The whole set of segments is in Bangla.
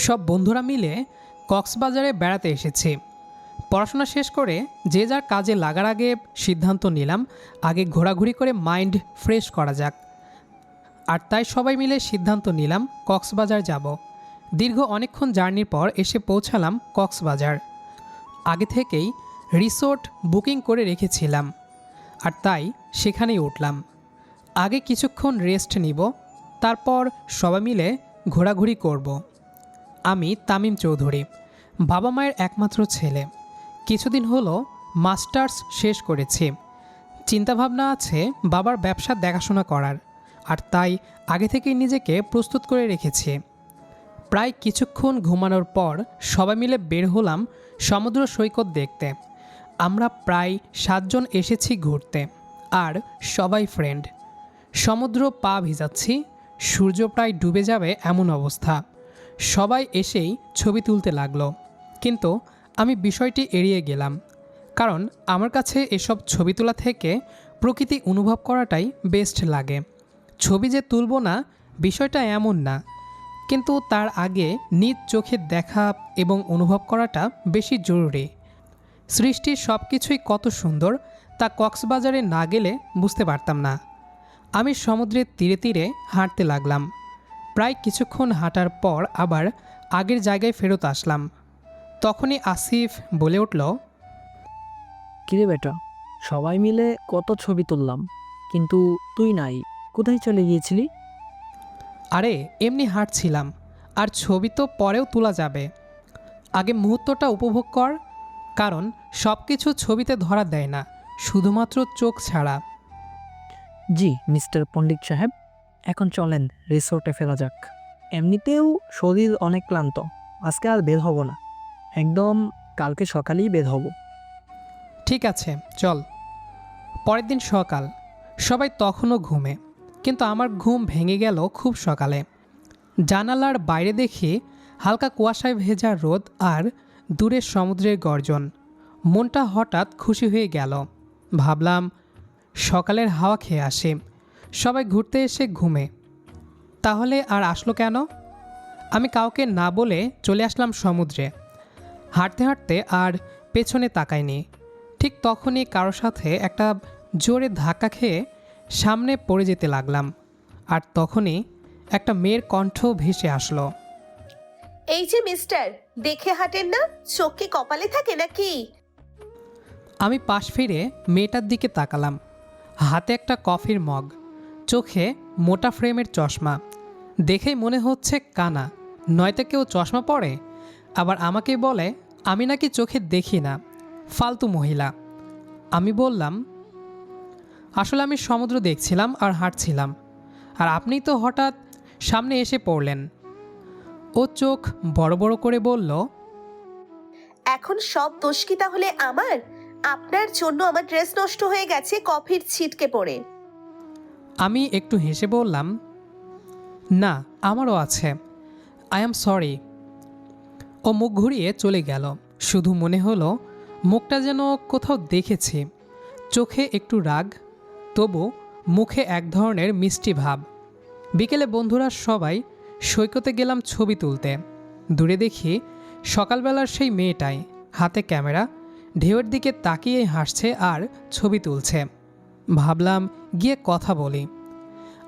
সব বন্ধুরা মিলে কক্সবাজারে বেড়াতে এসেছি। পড়াশোনা শেষ করে যে যার কাজে লাগার আগে সিদ্ধান্ত নিলাম, আগে ঘোরাঘুরি করে মাইন্ড ফ্রেশ করা যাক। আর তাই সবাই মিলে সিদ্ধান্ত নিলাম কক্সবাজার যাব। দীর্ঘ অনেকক্ষণ জার্নির পর এসে পৌঁছালাম কক্সবাজার। আগে থেকেই রিসোর্ট বুকিং করে রেখেছিলাম। আর তাই সেখানেই উঠলাম। আগে কিছুক্ষণ রেস্ট নিব, তারপর সবাই মিলে ঘোরাঘুরি করব। আমি তামিম চৌধুরী, বাবা মায়ের একমাত্র ছেলে। কিছুদিন হলো মাস্টার্স শেষ করেছি। চিন্তাভাবনা আছে বাবার ব্যবসা দেখাশোনা করার, আর তাই আগে থেকেই নিজেকে প্রস্তুত করে রেখেছি। প্রায় কিছুক্ষণ ঘুমানোর পর সবাই মিলে বের হলাম সমুদ্র সৈকত দেখতে। আমরা প্রায় সাতজন এসেছি ঘুরতে, আর সবাই ফ্রেন্ড সমুদ্র পা ভিজাচ্ছি, সূর্য প্রায় ডুবে যাবে এমন অবস্থা। সবাই এসেই ছবি তুলতে লাগল। কিন্তু আমি বিষয়টি এড়িয়ে গেলাম, কারণ আমার কাছে এসব ছবি তোলা থেকে প্রকৃতি অনুভব করাটাই বেস্ট লাগে। ছবি যে তুলব না, বিষয়টা এমন না, কিন্তু তার আগে নিজ চোখে দেখা এবং অনুভব করাটা বেশি জরুরি। সৃষ্টির সব কিছুই কত সুন্দর তা কক্সবাজারে না গেলে বুঝতে পারতাম না। আমি সমুদ্রের তীরে তীরে হাঁটতে লাগলাম। প্রায় কিছুক্ষণ হাঁটার পর আবার আগের জায়গায় ফেরত আসলাম। তখনই আসিফ বলে উঠল কিরে বেটা সবাই মিলে কত ছবি তুললাম কিন্তু তুই নাই কোথায় চলে গিয়েছিলি? আরে এমনি হাঁটছিলাম আর ছবি তো পরেও তোলা যাবে। আগে মুহূর্তটা উপভোগ কর কারণ সব কিছু ছবিতে ধরা দেয় না শুধুমাত্র চোখ ছাড়া। জি মিস্টার পণ্ডিত সাহেব এখন চলেন, রিসোর্টে ফেরা যাক। এমনিতেও শরীর অনেক ক্লান্ত, আজকে আর বের হব না। একদম কালকে সকালেই বের হব। ঠিক আছে, চল। পরের দিন সকাল। সবাই তখনও ঘুমে, কিন্তু আমার ঘুম ভেঙে গেল খুব সকালে। জানালার বাইরে দেখি হালকা কুয়াশায় ভেজা রোদ আর দূরের সমুদ্রের গর্জন। মনটা হঠাৎ খুশি হয়ে গেল। ভাবলাম, সকালের হাওয়া খেয়ে আসি। সবাই ঘুরতে এসে ঘুমে। তাহলে আর আসলো কেন? আমি কাউকে না বলে চলে আসলাম সমুদ্রে। হাঁটতে হাঁটতে আর পেছনে তাকাইনি। ঠিক তখনই কারোর সাথে একটা জোরে ধাক্কা খেয়ে সামনে পড়ে যেতে লাগলাম। আর তখনই একটা মেয়ের কণ্ঠ ভেসে আসলো। এই যে মিস্টার দেখে হাঁটেন না? চোখ কি কপালে থাকে নাকি? আমি পাশ ফিরে মেয়েটার দিকে তাকালাম। হাতে একটা কফির মগ। চোখে মোটা ফ্রেমের চশমা। দেখেই মনে হচ্ছে কানা। নয়তো কেউ চশমা পরে? আবার আমাকে বলে, আমি নাকি চোখে দেখি না। ফালতু মহিলা। আমি বললাম, আসলে আমি সমুদ্র দেখছিলাম আর হাঁটছিলাম। আর আপনি তো হঠাৎ সামনে এসে পড়লেন। ও চোখ বড় বড় করে বলল, এখন সব দোষ কি তাহলে আমার? আপনার জন্য আমার ড্রেস নষ্ট হয়ে গেছে, কফির ছিটকে পড়ে। আমি একটু হেসে বললাম, না, আমারও আছে। আই এম সরি ও মুখ ঘুরিয়ে চলে গেল। শুধু মনে হলো, মুখটা যেন কোথাও দেখেছি। চোখে একটু রাগ, তবু মুখে এক ধরনের মিষ্টি ভাব। বিকেলে বন্ধুরা সবাই সৈকতে গেলাম ছবি তুলতে। দূরে দেখি সকালবেলার সেই মেয়েটাই, হাতে ক্যামেরা, ঢেউয়ের দিকে তাকিয়ে হাসছে আর ছবি তুলছে। ভাবলাম গিয়ে কথা বলি।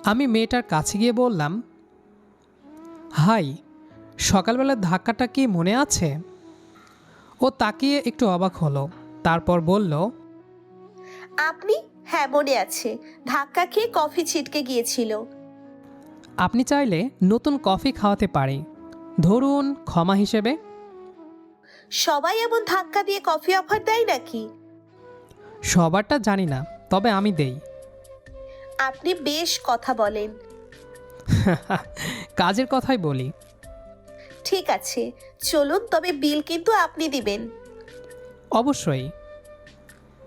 আমি মেয়েটার কাছে গিয়ে বললাম হাই সকালবেলার ধাক্কাটা কি মনে আছে? ও তাকিয়ে একটু অবাক হলো তারপর বলল আপনি? হ্যাঁ মনে আছে। ধাক্কা খেয়ে কফি ছিটকে গিয়েছিল। আপনি চাইলে নতুন কফি খাওয়াতে পারি। ধরুন ক্ষমা হিসেবে? সবাই এমন ধাক্কা দিয়ে কফি অফার দেয় নাকি? সবারটা জানি না তবে আমি দেই। আপনি বেশ কথা বলেন। কাজের কথাই বলি। ঠিক আছে চলুন তবে বিল কিন্তু আপনি দিবেন। অবশ্যই।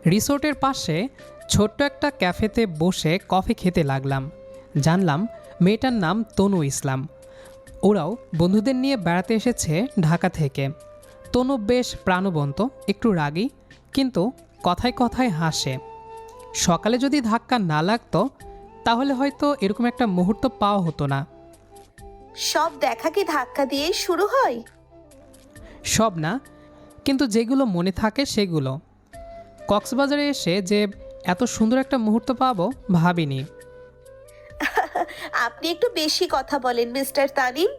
রিসোর্টের পাশে ছোট্ট একটা ক্যাফেতে বসে কফি খেতে লাগলাম। জানলাম মেয়েটার নাম তনু ইসলাম। ওরাও বন্ধুদের নিয়ে বেড়াতে এসেছে ঢাকা থেকে। তনু বেশ প্রাণবন্ত একটু রাগী কিন্তু কথায় কথায় হাসে। সকালে যদি ধাক্কা না লাগতো তাহলে হয়তো এরকম একটা মুহূর্ত পাওয়া হতো না। সব দেখা কি ধাক্কা দিয়েই শুরু হয়? সব না কিন্তু যেগুলো মনে থাকে সেগুলো। কক্সবাজারে এসে যে এত সুন্দর একটা মুহূর্ত পাবো ভাবিনি। আপনি একটু বেশি কথা বলেন মিস্টার তানিম।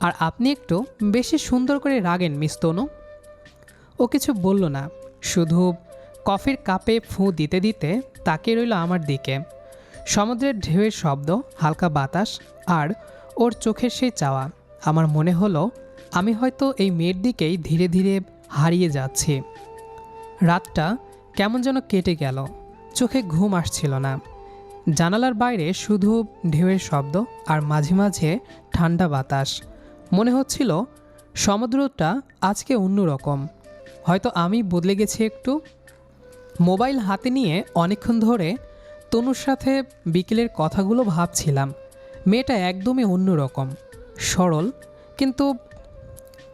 আর আপনি একটু বেশি সুন্দর করে রাগেন মিস তনু। ও কিছু বলল না শুধু কফির কাপে ফু দিতে দিতে তাকিয়ে রইল আমার দিকে। সমুদ্রের ঢেউয়ের শব্দ, হালকা বাতাস আর ওর চোখের সেই চাওয়া। আমার মনে হলো, আমি হয়তো এই মেয়ের দিকেই ধীরে ধীরে হারিয়ে যাচ্ছি। রাতটা কেমন যেন কেটে গেল, চোখে ঘুম আসছিল না। জানালার বাইরে শুধু ঢেউয়ের শব্দ আর মাঝে মাঝে ঠান্ডা বাতাস। মনে হচ্ছিল, সমুদ্রটা আজকে অন্যরকম। হয়তো আমি বদলে গেছি একটু মোবাইল হাতে নিয়ে অনেকক্ষণ ধরে তনুর সাথে বিকেলের কথাগুলো ভাবছিলাম। মেয়েটা একদমই অন্যরকম, সরল, কিন্তু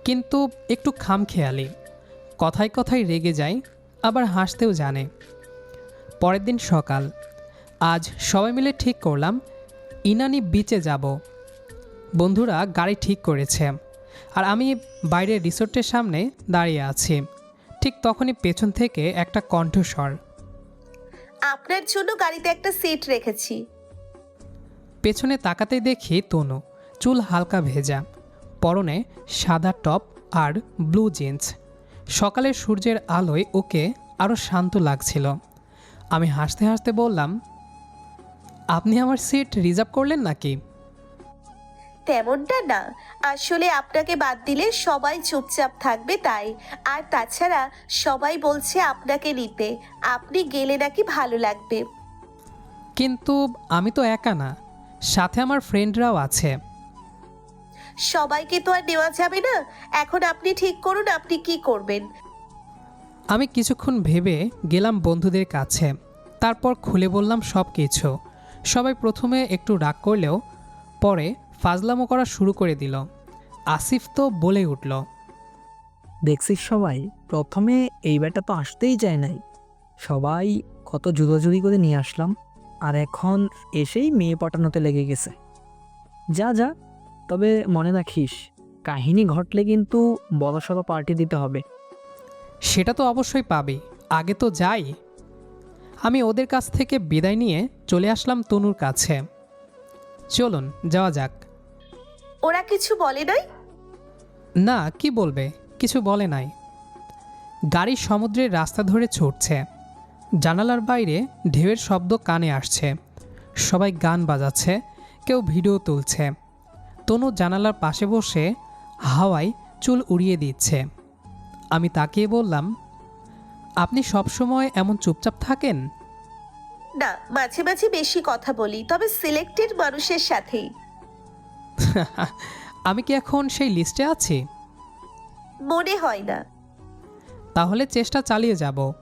কিন্তু একটু খামখেয়ালি। কথায় কথায় রেগে যায়, আবার হাসতেও জানে। পরের দিন সকাল, আজ সবাই মিলে ঠিক করলাম, ইনানি বিচে যাব। বন্ধুরা গাড়ি ঠিক করেছে, আর আমি বাইরের রিসোর্টের সামনে দাঁড়িয়ে আছি। ঠিক তখনই পেছন থেকে একটা কণ্ঠস্বর। আপনার জন্য গাড়িতে একটা সিট রেখেছি। পেছনে তাকাতেই দেখি তনু চুল হালকা ভেজা পরনে সাদা টপ আর ব্লু জিন্স সকালের সূর্যের আলোয় ওকে আরও শান্ত লাগছিল। আমি হাসতে হাসতে বললাম আপনি আমার সিট রিজার্ভ করলেন নাকি? তেমনটা না। আসলে আপনাকে বাদ দিলে সবাই চুপচাপ থাকবে তাই। আর তাছাড়া সবাই বলছে আপনাকে নিতে। আপনি গেলে নাকি ভালো লাগবে। কিন্তু আমি তো একা না। সাথে আমার ফ্রেন্ডরাও আছে। সবাইকে তো আর নেওয়া যাবে না। এখন আপনি ঠিক করুন আপনি কি করবেন। আমি কিছুক্ষণ ভেবে গেলাম বন্ধুদের কাছে। তারপর খুলে বললাম সব কিছু সবাই প্রথমে একটু রাগ করলেও পরে ফাজলামো করা শুরু করে দিল। আসিফ তো বলে উঠল দেখছিস সবাই প্রথমে এই ব্যাটা তো আসতেই চায় নাই। সবাই কত জুদোজুদি করে নিয়ে আসলাম আর এখন এসেই মেয়ে পটানোতে লেগে গেছে। যা যা তবে মনে রাখিস কাহিনী ঘটলে কিন্তু বড়সড় পার্টি দিতে হবে। সেটা তো অবশ্যই পাবে আগে তো যাই। আমি ওদের কাছ থেকে বিদায় নিয়ে চলে আসলাম তনুর কাছে। চলুন যাওয়া যাক। ওরা কিছু বলে নাই? না কি বলবে? কিছু বলে নাই। গাড়ি সমুদ্রের রাস্তা ধরে ছুটছে। জানালার বাইরে ঢেউয়ের শব্দ কানে আসছে। সবাই গান বাজাচ্ছে কেউ ভিডিও তুলছে। তনু জানালার পাশে বসে হাওয়ায় চুল উড়িয়ে দিচ্ছে। আমি তাকিয়ে বললাম আপনি সবসময় এমন চুপচাপ থাকেন? না মাঝে মাঝে বেশি কথা বলি তবে সিলেক্টেড মানুষের সাথেই। আমি কি এখন সেই লিস্টে আছি? মনে হয় না। তাহলে চেষ্টা চালিয়ে যাব।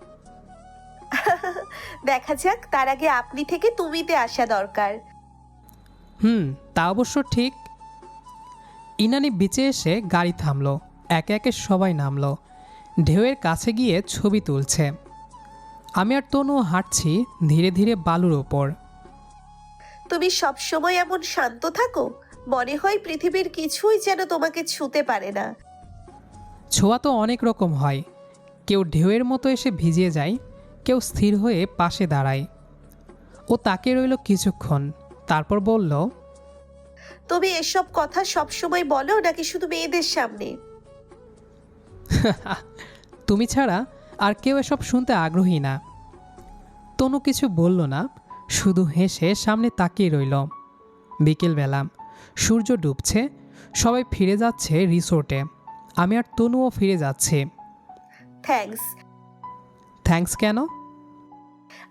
দেখা যাক তার আগে আপনি থেকে তুমিতে আসা দরকার। হুম তা অবশ্য ঠিক। ইনানি বিচে এসে গাড়ি থামলো। একে একে সবাই নামলো। ঢেউয়ের কাছে গিয়ে ছবি তুলছে। আমি আর তনু হাঁটছি ধীরে ধীরে বালুর ওপর। তুমি সব সময় এমন শান্ত থাকো? মনে হয় পৃথিবীর কিছুই যেন তোমাকে ছুতে পারে না। ছোঁয়া তো অনেক রকম হয়। কেউ ঢেউয়ের মতো এসে ভিজিয়ে যায় কেউ স্থির হয়ে পাশে দাঁড়ায়। ও তাকে রইল কিছুক্ষণ তারপর বলল তুমি এসব কথা সব সময় বলো নাকি শুধু মেয়েদের সামনে? তুমি ছাড়া আর কেউ এসব শুনতে আগ্রহী না। তনু কিছু বলল না শুধু হেসে সামনে তাকিয়ে রইল। বিকেলবেলা সূর্য ডুবছে সবাই ফিরে যাচ্ছে রিসোর্টে। আমি আর তনুও ফিরে যাচ্ছি। থ্যাঙ্কস। থ্যাঙ্কস কেন?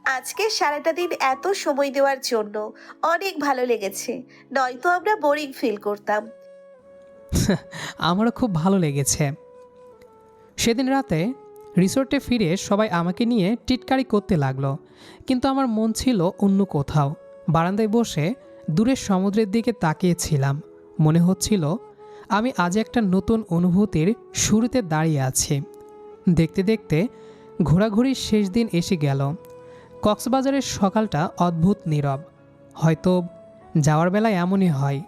আজকে সারাটা দিন এত সময় দেওয়ার জন্য অনেক ভালো লেগেছে নয়তো আমরা বোরিং ফিল করতাম। আমারও খুব ভালো লেগেছে। সেদিন রাতে রিসোর্টে ফিরে সবাই আমাকে নিয়ে টিটকারি করতে লাগল কিন্তু আমার মন ছিল অন্য কোথাও। বারান্দায় বসে দূরের সমুদ্রের দিকে তাকিয়েছিলাম। মনে হচ্ছিল, আমি আজ একটা নতুন অনুভূতির শুরুতে দাঁড়িয়ে আছি। দেখতে দেখতে ঘোরাঘুরির শেষ দিন এসে গেল। কক্সবাজারের সকালটা অদ্ভুত নীরব। হয়তো যাওয়ার বেলায় এমনই হয়।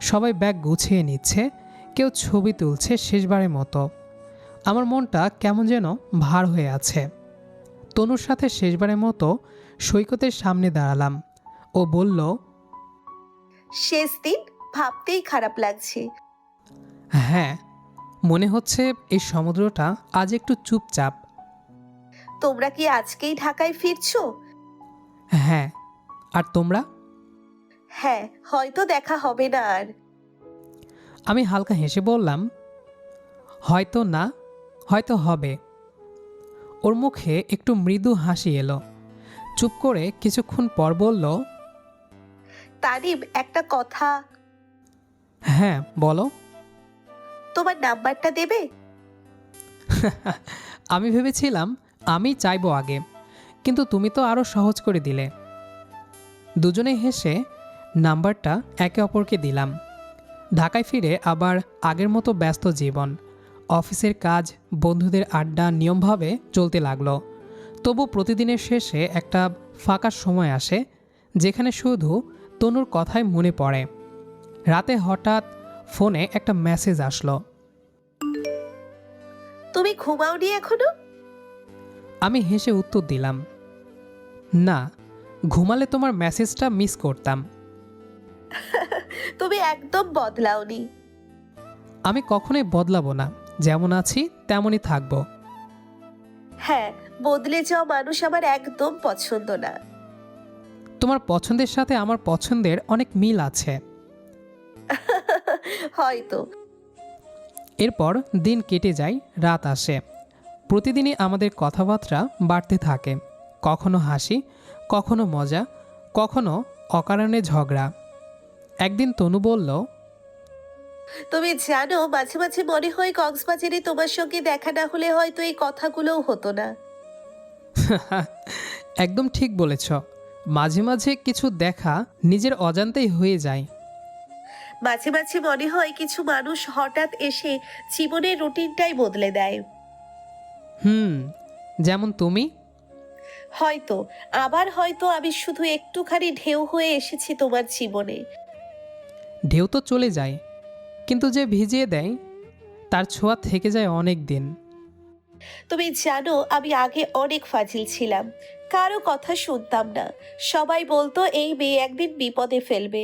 সবাই ব্যাগ গুছিয়ে নিচ্ছে, কেউ ছবি তুলছে শেষবারের মতো। আমার মনটা কেমন যেন ভার হয়ে আছে। তনুর সাথে শেষবারের মতো সৈকতের সামনে দাঁড়ালাম। ও বলল শেষ দিন ভাবতেই খারাপ লাগছে। হ্যাঁ মনে হচ্ছে এই সমুদ্রটা আজ একটু চুপচাপ। তোমরা কি আজকেই ঢাকায় ফিরছো? হ্যাঁ আর তোমরা? হ্যাঁ হয়তো দেখা হবে না আর। আমি হালকা হেসে বললাম হয়তো না হয়তো হবে। ওর মুখে একটু মৃদু হাসি এলো। চুপ করে কিছুক্ষণ পর বলল তানিম একটা কথা। হ্যাঁ বলো। তোমার নাম্বারটা দেবে? আমি ভেবেছিলাম আমি চাইব আগে কিন্তু তুমি তো আরও সহজ করে দিলে। দুজনে হেসে নাম্বারটা একে অপরকে দিলাম। ঢাকায় ফিরে আবার আগের মতো ব্যস্ত জীবন। অফিসের কাজ বন্ধুদের আড্ডা নিয়মভাবে চলতে লাগল। তবু প্রতিদিনের শেষে একটা ফাঁকা সময় আসে যেখানে শুধু তনুর কথাই মনে পড়ে। রাতে হঠাৎ ফোনে একটা মেসেজ আসলো। তুমি ঘুমাওনি এখনও? আমি হেসে উত্তর দিলাম না ঘুমালে তোমার মেসেজটা মিস করতাম। তুমি একদম বদলাওনি। আমি কখনোই বদলাবো না যেমন আছি তেমনই থাকব। হ্যাঁ বদলে যাওয়া মানুষ আমার একদম পছন্দ না। তোমার পছন্দের সাথে আমার পছন্দের অনেক মিল আছে। হয়তো। এরপর দিন কেটে যায় রাত আসে। প্রতিদিনই আমাদের কথাবার্তা বাড়তে থাকে। কখনো হাসি কখনো মজা কখনো অকারণে ঝগড়া। একদিন তনু বলল তুমি জানো মাঝে মাঝে মনে হয় কক্সবাজারে তোমার সঙ্গে দেখা না হলে হয়তো এই কথাগুলোও হতো না। একদম ঠিক বলেছ। মাঝে মাঝে কিছু দেখা নিজের অজান্তেই হয়ে যায়। মাঝে মাঝে মনে হয় কিছু মানুষ হঠাৎ এসে জীবনের রুটিনটাই বদলে দেয়। হুম যেমন তুমি? হয়তো আবার হয়তো আমি শুধু একটুখানি ঢেউ হয়ে এসেছি তোমার জীবনে। ঢেউ তো চলে যায় কিন্তু যে ভিজিয়ে দেয় তার ছোঁয়া থেকে যায় অনেক দিন। তুমি জানো আমি আগে অনেক ফাজিল ছিলাম। কারও কথা শুনতাম না। সবাই বলতো এই মেয়ে একদিন বিপদে ফেলবে।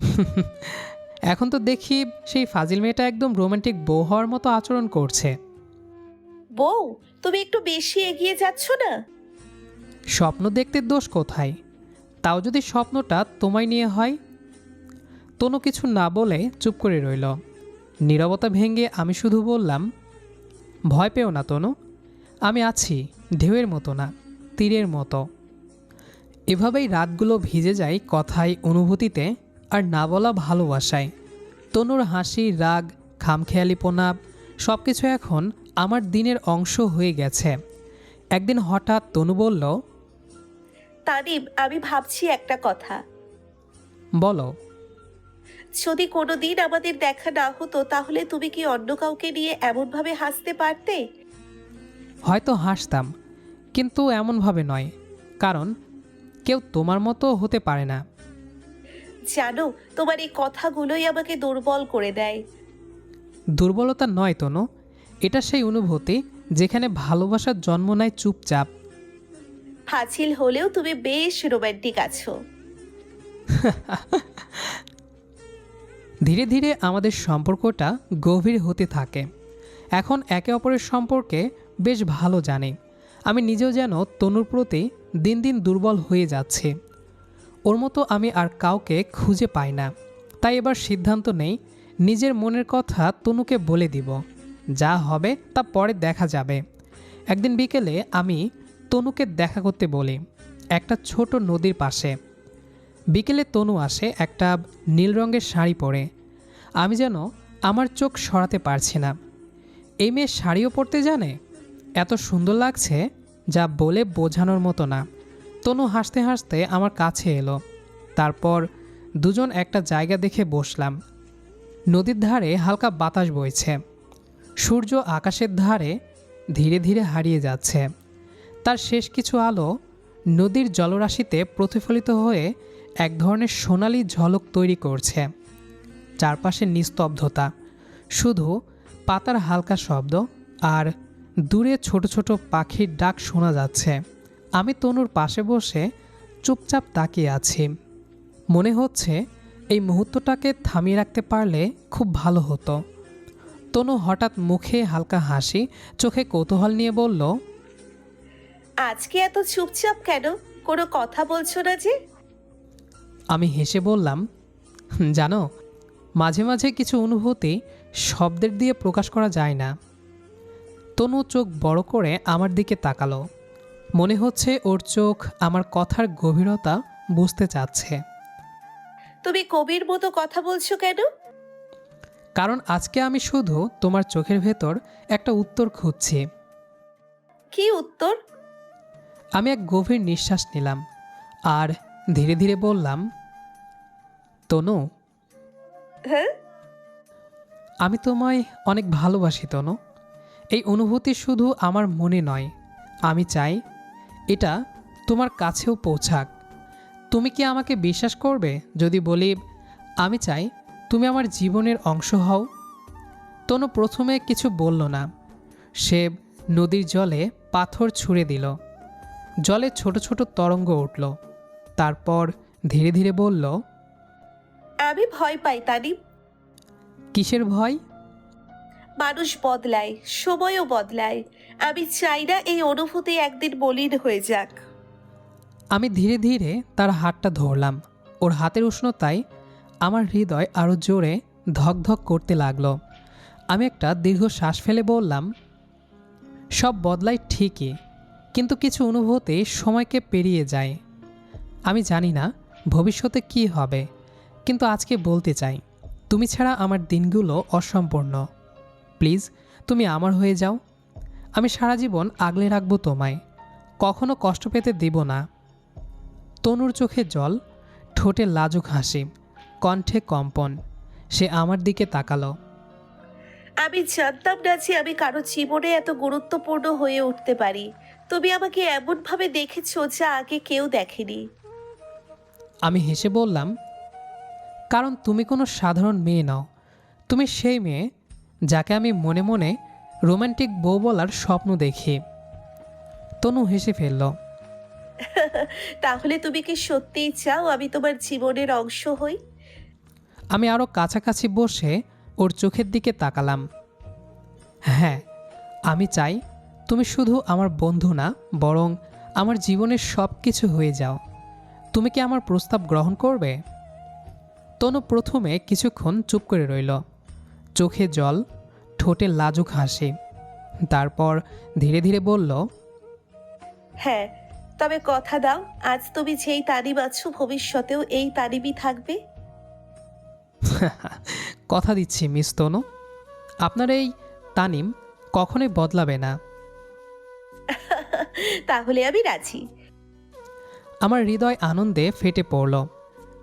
এখন তো দেখি সেই ফাজিল মেয়েটা একদম রোমান্টিক বউ হওয়ার মতো আচরণ করছে। বউ তুমি একটু বেশি এগিয়ে যাচ্ছ না? স্বপ্ন দেখতে দোষ কোথায়? তাও যদি স্বপ্নটা তোমায় নিয়ে হয়? তনু কিছু না বলে চুপ করে রইল। নীরবতা ভেঙে আমি শুধু বললাম ভয় পেও না তনু আমি আছি ঢেউয়ের মতো না। তীরের মতো। এভাবেই রাতগুলো ভিজে যায় কথায় অনুভূতিতে আর না বলা ভালোবাসায়। তনুর হাসি রাগ খামখেয়ালিপনা সব কিছু এখন আমার দিনের অংশ হয়ে গেছে। একদিন হঠাৎ তনু বলল তানিম আমি ভাবছি একটা কথা। বলো। যদি কোনো দিন আমাদের দেখা না হতো তাহলে তুমি কি অন্য কাউকে নিয়ে এমনভাবে হাসতে পারতে? হয়তো হাসতাম কিন্তু এমনভাবে নয় কারণ কেউ তোমার মতো হতে পারে না। জানো তোমার এই কথাগুলোই আমাকে দুর্বল করে দেয়। দুর্বলতা নয় তনু। এটা সেই অনুভূতি যেখানে ভালোবাসার জন্ম নেয় চুপচাপ। ফাজিল হলেও তুমি বেশ রোমান্টিক আছো। ধীরে ধীরে আমাদের সম্পর্কটা গভীর হতে থাকে। এখন একে অপরের সম্পর্কে বেশ ভালো জানি। আমি নিজেও যেন তনুর প্রতি দিন দিন দুর্বল হয়ে যাচ্ছে। ওর মতো আমি আর কাউকে খুঁজে পাই না। তাই এবার সিদ্ধান্ত নেই, নিজের মনের কথা তনুকে বলে দিব। যা হবে তা পরে দেখা যাবে। একদিন বিকেলে আমি তনুকে দেখা করতে বলি, একটা ছোট নদীর পাশে। বিকেলে তনু আসে একটা নীল রঙের শাড়ি পরে। আমি যেন আমার চোখ সরাতে পারছি না। এই মেয়ে শাড়িও পরতে জানে? এত সুন্দর লাগছে যা বলে বোঝানোর মতো না। তনু হাসতে হাসতে আমার কাছে এলো। তারপর দুজন একটা জায়গা দেখে বসলাম। নদীর ধারে হালকা বাতাস বইছে। সূর্য আকাশের ধারে ধীরে ধীরে হারিয়ে যাচ্ছে। তার শেষ কিছু আলো নদীর জলরাশিতে প্রতিফলিত হয়ে এক ধরনের সোনালি ঝলক তৈরি করছে। চারপাশে নিস্তব্ধতা। শুধু পাতার হালকা শব্দ আর দূরে ছোট ছোট পাখির ডাক শোনা যাচ্ছে। আমি তনুর পাশে বসে চুপচাপ তাকিয়ে আছি। মনে হচ্ছে এই মুহূর্তটাকে থামিয়ে রাখতে পারলে খুব ভালো হতো। তনু হঠাৎ মুখে হালকা হাসি চোখে কৌতূহল নিয়ে বলল আজকে এত চুপচাপ কেন? কোনো কথা বলছো না যে? আমি হেসে বললাম জানো মাঝে মাঝে কিছু অনুভূতি শব্দের দিয়ে প্রকাশ করা যায় না। তনু চোখ বড় করে আমার দিকে তাকালো। মনে হচ্ছে ওর চোখ আমার কথার গভীরতা বুঝতে চাচ্ছে। তুমি কবির মতো কথা বলছো কেন? কারণ আজকে আমি শুধু তোমার চোখের ভেতর একটা উত্তর খুঁজছি। কি উত্তর? আমি এক গভীর নিঃশ্বাস নিলাম আর ধীরে ধীরে বললাম তনু। হ্যাঁ? আমি তোমায় অনেক ভালোবাসি তনু। এই অনুভূতি শুধু আমার মনে নয়। আমি চাই এটা তোমার কাছেও পৌঁছাক। তুমি কি আমাকে বিশ্বাস করবে যদি বলি আমি চাই তুমি আমার জীবনের অংশ হও তনু প্রথমে কিছু বলল না। সে নদীর জলে পাথর ছুঁড়ে দিল। জলে ছোট ছোট তরঙ্গ উঠল। তারপর ধীরে ধীরে বলল আমি ভয় পাই তানিম। কিসের ভয়? মানুষ বদলায়, সময়ও বদলায়। আমি চাই না এই অনুভূতি একদিন মলিন হয়ে যাক। আমি ধীরে ধীরে তার হাতটা ধরলাম। ওর হাতের উষ্ণতায় আমার হৃদয় আরও জোরে ধকধক করতে লাগল। আমি একটা দীর্ঘ শ্বাস ফেলে বললাম, সব বদলায় ঠিকই, কিন্তু কিছু অনুভূতি সময়কে পেরিয়ে যায়। আমি জানি না ভবিষ্যতে কি হবে, কিন্তু আজকে বলতে চাই, তুমি ছাড়া আমার দিনগুলো অসম্পূর্ণ। প্লিজ তুমি আমার হয়ে যাও। আমি সারা জীবন আগলে রাখব তোমায়। কখনো কষ্ট পেতে দেব না। তনুর চোখে জল ঠোঁটে লাজুক হাসি কণ্ঠে কম্পন। সে আমার দিকে তাকালো। আমি জানতাম না যে আমি কারও জীবনে এত গুরুত্বপূর্ণ হয়ে উঠতে পারি। তুমি আমাকে এমনভাবে দেখেছ যা আগে কেউ দেখেনি। আমি হেসে বললাম কারণ তুমি কোনো সাধারণ মেয়ে নও। তুমি সেই মেয়ে যাকে আমি মনে মনে রোমান্টিক বউ বলার স্বপ্ন দেখি। তনু হেসে ফেলল তাহলে তুমি কি সত্যিই চাও আমি তোমার জীবনের অংশ হই? আমি আরও কাছাকাছি বসে ওর চোখের দিকে তাকালাম। হ্যাঁ আমি চাই তুমি শুধু আমার বন্ধু না বরং আমার জীবনের সব কিছু হয়ে যাও। তুমি কি আমার প্রস্তাব গ্রহণ করবে? তনু প্রথমে কিছুক্ষণ চুপ করে রইল। চোখে জল ঠোঁটে লাজুক হাসি। তারপর ধীরে ধীরে বলল হ্যাঁ তবে কথা দাও আজ তুমি যেই তারিম আছো ভবিষ্যতেও এই তারিমই থাকবে। কথা দিচ্ছি মিস তনু। আপনার এই তানিম কখনোই বদলাবে না। তাহলে আমি রাজি। আমার হৃদয় আনন্দে ফেটে পড়ল।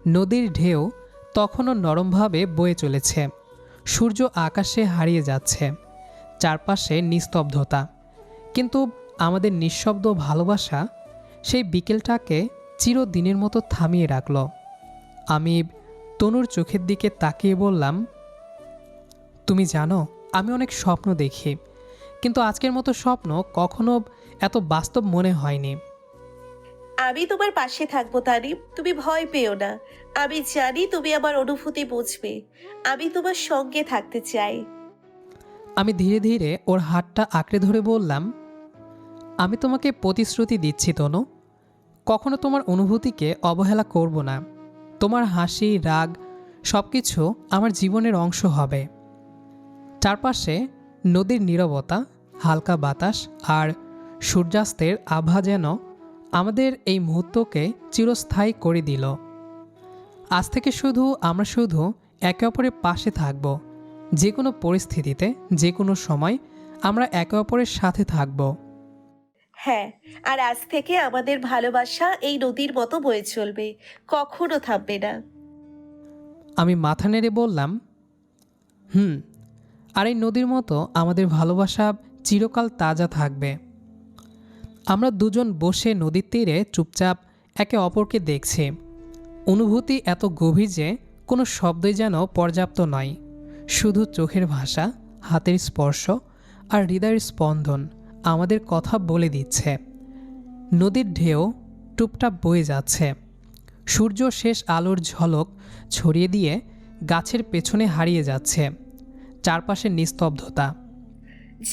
নদীর ঢেউ তখনও নরমভাবে বয়ে চলেছে। সূর্য আকাশে হারিয়ে যাচ্ছে। চারপাশে নিস্তব্ধতা। কিন্তু আমাদের নিঃশব্দ ভালোবাসা সেই বিকেলটাকে চিরদিনের মতো থামিয়ে রাখল। আমি তনুর চোখের দিকে তাকিয়ে বললাম, তুমি জানো, আমি অনেক স্বপ্ন দেখি। কিন্তু আজকের মতো স্বপ্ন কখনো এত বাস্তব মনে হয়নি। আমি তোমার পাশে থাকব তারিম তুমি ভয় পেও না। আমি জানি তুমি আমার অনুভূতি বুঝবে। আমি তোমার সঙ্গে থাকতে চাই। আমি ধীরে ধীরে ওর হাতটা আঁকড়ে ধরে বললাম, আমি তোমাকে প্রতিশ্রুতি দিচ্ছি, তনু। কখনো তোমার অনুভূতিকে অবহেলা করব না। তোমার হাসি, রাগ সব কিছু আমার জীবনের অংশ হবে। চারপাশে নদীর নীরবতা, হালকা বাতাস আর সূর্যাস্তের আভা যেন আমাদের এই মুহূর্তকে চিরস্থায়ী করে দিল। আজ থেকে শুধু আমরা শুধু একে অপরের পাশে থাকব। যে কোনো পরিস্থিতিতে যে কোনো সময় আমরা একে অপরের সাথে থাকব। হ্যাঁ আর আজ থেকে আমাদের ভালোবাসা এই নদীর মতো বয়ে চলবে। কখনো থামবে না। আমি মাথা নেড়ে বললাম হুম আর এই নদীর মতো আমাদের ভালোবাসা চিরকাল তাজা থাকবে। আমরা দুজন বসে নদীর তীরে চুপচাপ একে অপরকে দেখছি। অনুভূতি এত গভীর যে কোনো শব্দই যেন পর্যাপ্ত নয়। শুধু চোখের ভাষা হাতের স্পর্শ আর হৃদয়ের স্পন্দন আমাদের কথা বলে দিচ্ছে। নদীর ঢেউ টুপটাপ বয়ে যাচ্ছে। সূর্য শেষ আলোর ঝলক ছড়িয়ে দিয়ে গাছের পেছনে হারিয়ে যাচ্ছে। চারপাশে নিস্তব্ধতা।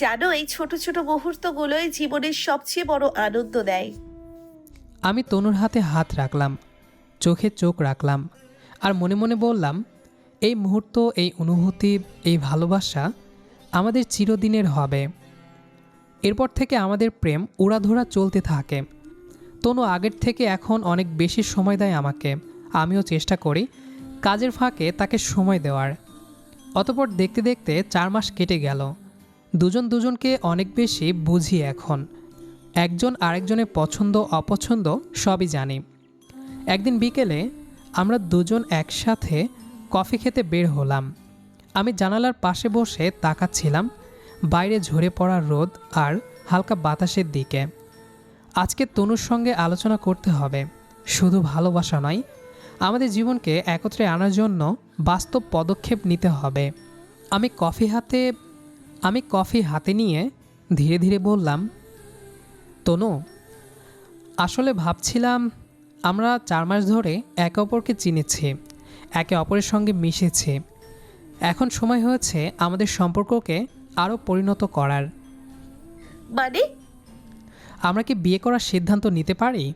জানো এই ছোট ছোট মুহূর্তগুলোই জীবনের সবচেয়ে বড় আনন্দ দেয়। আমি তনুর হাতে হাত রাখলাম। চোখে চোখ রাখলাম আর মনে মনে বললাম, এই মুহূর্ত, এই অনুভূতি, এই ভালোবাসা আমাদের চিরদিনের হবে। এরপর থেকে আমাদের প্রেম উড়াধুরা চলতে থাকে। তনু আগের থেকে এখন অনেক বেশি সময় দেয় আমাকে। আমিও চেষ্টা করি কাজের ফাঁকে তাকে সময় দেওয়ার। অতপর দেখতে দেখতে চার মাস কেটে গেল। দুজন দুজনকে অনেক বেশি বুঝি এখন। একজন আরেকজনের পছন্দ, অপছন্দ সবই জানি। একদিন বিকেলে আমরা দুজন একসাথে কফি খেতে বের হলাম। আমি জানালার পাশে বসে তাকাচ্ছিলাম, বাইরে ঝরে পড়া রোদ আর হালকা বাতাসের দিকে। আজকে তনুর সঙ্গে আলোচনা করতে হবে, শুধু ভালোবাসা নয়, আমাদের জীবনকে একত্রে আনার জন্য বাস্তব পদক্ষেপ নিতে হবে। আমি কফি হাতে, আমি কফি হাতে নিয়ে ধীরে ধীরে বললাম, তনু, আসলে ভাবছিলাম আমরা চার মাস ধরে একে অপরকে চিনেছি একে অপরের সঙ্গে মিশেছি। এখন সময় হয়েছে আমাদের সম্পর্ককে আরও পরিণত করার। মানে? আমরা কি বিয়ে করার সিদ্ধান্ত নিতে পারি?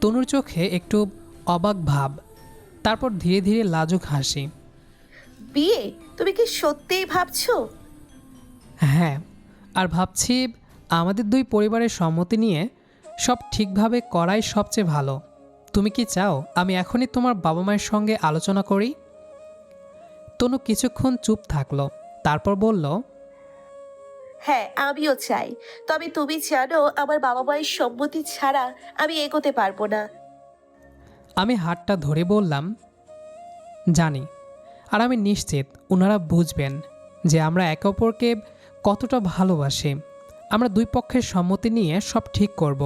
তনুর চোখে একটু অবাক ভাব তারপর ধীরে ধীরে লাজুক হাসি। বিয়ে? তুমি কি সত্যিই ভাবছ? হ্যাঁ আর ভাবছি আমাদের দুই পরিবারের সম্মতি নিয়ে সব ঠিকভাবে করাই সবচেয়ে ভালো। তুমি কি চাও আমি এখনই তোমার বাবা মায়ের সঙ্গে আলোচনা করি? তনু কিছুক্ষণ চুপ থাকল তারপর বলল হ্যাঁ আমিও চাই। তবে তুমি জানো আমার বাবা মায়ের সম্মতি ছাড়া আমি এগোতে পারব না। আমি হাতটা ধরে বললাম জানি। আর আমি নিশ্চিত ওনারা বুঝবেন যে আমরা একে অপরকে কতটা ভালোবাসি। আমরা দুই পক্ষের সম্মতি নিয়ে সব ঠিক করব।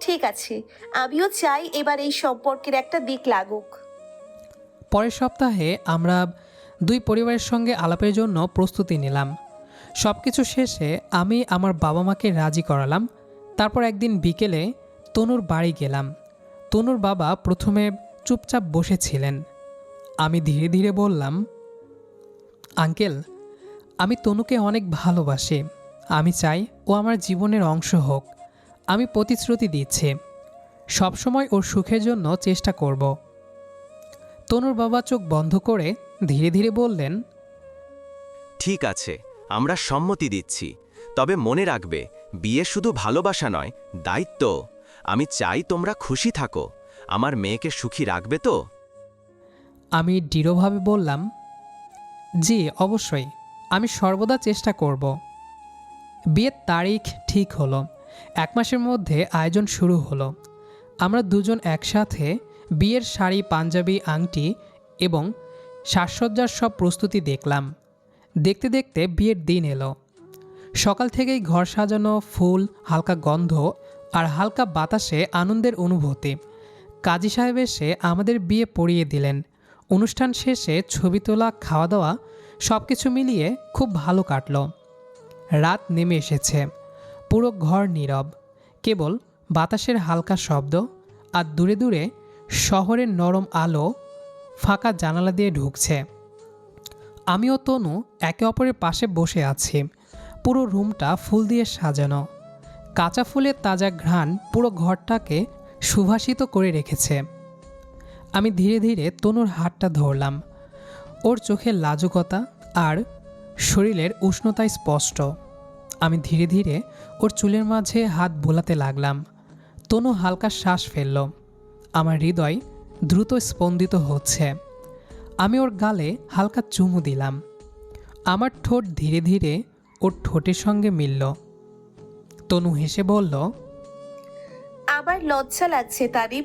ঠিক আছে, আমিও চাই এবার এই সম্পর্কের একটা দিক লাগুক। পরের সপ্তাহে আমরা দুই পরিবারের সঙ্গে আলাপের জন্য প্রস্তুতি নিলাম। সব কিছু শেষে আমি আমার বাবা মাকে রাজি করালাম। তারপর একদিন বিকেলে তনুর বাড়ি গেলাম। তনুর বাবা প্রথমে চুপচাপ বসেছিলেন। আমি ধীরে ধীরে বললাম, আঙ্কেল, আমি তনুকে অনেক ভালোবাসি। আমি চাই ও আমার জীবনের অংশ হোক। আমি প্রতিশ্রুতি দিচ্ছি। সবসময় ওর সুখের জন্য চেষ্টা করব। তনুর বাবা চোখ বন্ধ করে ধীরে ধীরে বললেন ঠিক আছে আমরা সম্মতি দিচ্ছি। তবে মনে রাখবে বিয়ে শুধু ভালোবাসা নয় দায়িত্ব। আমি চাই তোমরা খুশি থাকো। আমার মেয়েকে সুখী রাখবে তো? আমি দৃঢ়ভাবে বললাম জি অবশ্যই। আমি সর্বদা চেষ্টা করব। বিয়ের তারিখ ঠিক হলো। এক মাসের মধ্যে আয়োজন শুরু হলো। আমরা দুজন একসাথে বিয়ের শাড়ি, পাঞ্জাবি, আংটি এবং সাজসজ্জার সব প্রস্তুতি দেখলাম। দেখতে দেখতে বিয়ের দিন এলো। সকাল থেকেই ঘর সাজানো, ফুল, হালকা গন্ধ আর হালকা বাতাসে আনন্দের অনুভূতি। কাজী সাহেব এসে আমাদের বিয়ে পড়িয়ে দিলেন। অনুষ্ঠান শেষে ছবি তোলা, খাওয়া দাওয়া সব কিছু মিলিয়ে খুব ভালো কাটল। রাত নেমে এসেছে। পুরো ঘর নীরব, কেবল বাতাসের হালকা শব্দ আর দূরে দূরে শহরের নরম আলো ফাঁকা জানালা দিয়ে ঢুকছে। আমিও তনু একে অপরের পাশে বসে আছি। পুরো রুমটা ফুল দিয়ে সাজানো। কাঁচা ফুলের তাজা ঘ্রাণ পুরো ঘরটাকে সুভাষিত করে রেখেছে। আমি ধীরে ধীরে তনুর হাতটা ধরলাম। ওর চোখের লাজুকতা আর শরীরের উষ্ণতায় স্পষ্ট। আমি ধীরে ধীরে ওর চুলের মাঝে হাত বোলাতে লাগলাম। তনু হালকা শ্বাস ফেলল। আমার হৃদয় দ্রুত স্পন্দিত হচ্ছে। আমি ওর গালে হালকা চুমু দিলাম। আমার ঠোঁট ধীরে ধীরে ওর ঠোঁটের সঙ্গে মিলল। তনু হেসে বলল আবার লজ্জা লাগছে তারিম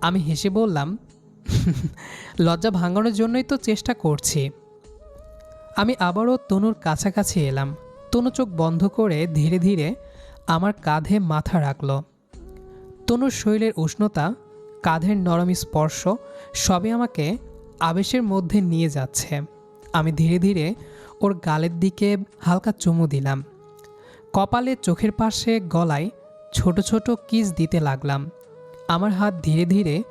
আমি হেসে বললাম লজ্জা ভাঙানোর জন্যই তো চেষ্টা করছি। আমি আবারও তনুর কাছাকাছি এলাম। তনু চোখ বন্ধ করে ধীরে ধীরে আমার কাঁধে মাথা রাখল। তনুর শরীরের উষ্ণতা, কাঁধের নরম স্পর্শ, সবই আমাকে আবেশের মধ্যে নিয়ে যাচ্ছে। আমি ধীরে ধীরে ওর গালের দিকে হালকা চুমু দিলাম। কপালে চোখের পাশে গলায় ছোট ছোট কিস দিতে লাগলাম। আমার হাত ধীরে ধীরে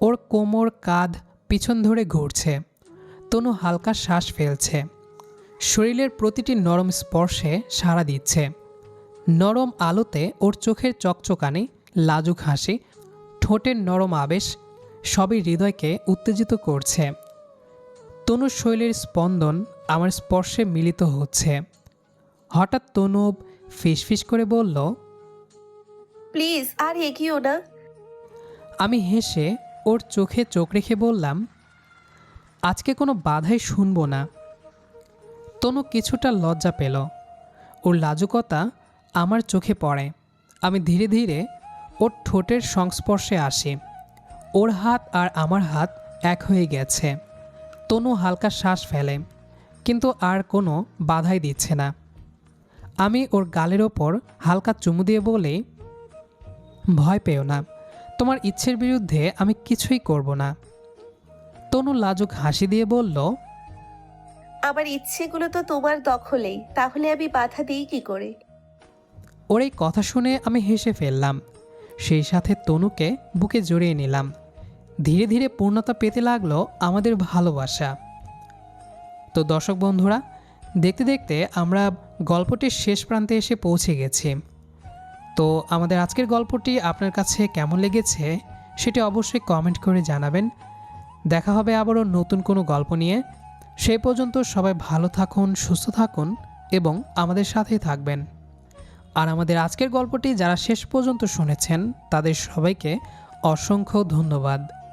ওর কোমর, কাঁধ পিছন ধরে ঘুরছে। তনু হালকা শ্বাস ফেলছে। শরীরের প্রতিটি নরম স্পর্শে সাড়া দিচ্ছে। নরম আলোতে ওর চোখের চকচকানি লাজুক হাসি ঠোঁটের নরম আবেশ সবই হৃদয়কে উত্তেজিত করছে। তনুর শৈলের স্পন্দন আমার স্পর্শে মিলিত হচ্ছে। হঠাৎ তনু ফিসফিস করে বলল প্লিজ আর এগিয়েও না। আমি হেসে ওর চোখে চোখ রেখে বললাম আজকে কোনো বাধাই শুনব না। তনু কিছুটা লজ্জা পেল। ওর লাজুকতা আমার চোখে পড়ে। আমি ধীরে ধীরে ওর ঠোঁটের সংস্পর্শে আসি। ওর হাত আর আমার হাত এক হয়ে গেছে। তনু হালকা শ্বাস ফেলে, কিন্তু আর কোনো বাধাই দিচ্ছে না। আমি ওর গালের ওপর হালকা চুমু দিয়ে বলি, ভয় পেও না, তোমার ইচ্ছের বিরুদ্ধে আমি কিছুই করব না। তনু লাজুক হাসি দিয়ে বলল আমার ইচ্ছেগুলো তো তোমার দখলেই, তাহলে আমি বাধা দিই কি করে? ওর এই কথা শুনে আমি হেসে ফেললাম। সেই সাথে তনুকে বুকে জড়িয়ে নিলাম। ধীরে ধীরে পূর্ণতা পেতে লাগল আমাদের ভালোবাসা। তো দর্শক বন্ধুরা, দেখতে দেখতে আমরা গল্পটির শেষ প্রান্তে এসে পৌঁছে গেছি। তো আমাদের আজকের গল্পটি আপনার কাছে কেমন লেগেছে সেটি অবশ্যই কমেন্ট করে জানাবেন। দেখা হবে আবারও নতুন কোনো গল্প নিয়ে। সেই পর্যন্ত সবাই ভালো থাকুন, সুস্থ থাকুন এবং আমাদের সাথেই থাকবেন। আর আমাদের আজকের গল্পটি যারা শেষ পর্যন্ত শুনেছেন, তাদের সবাইকে অসংখ্য ধন্যবাদ।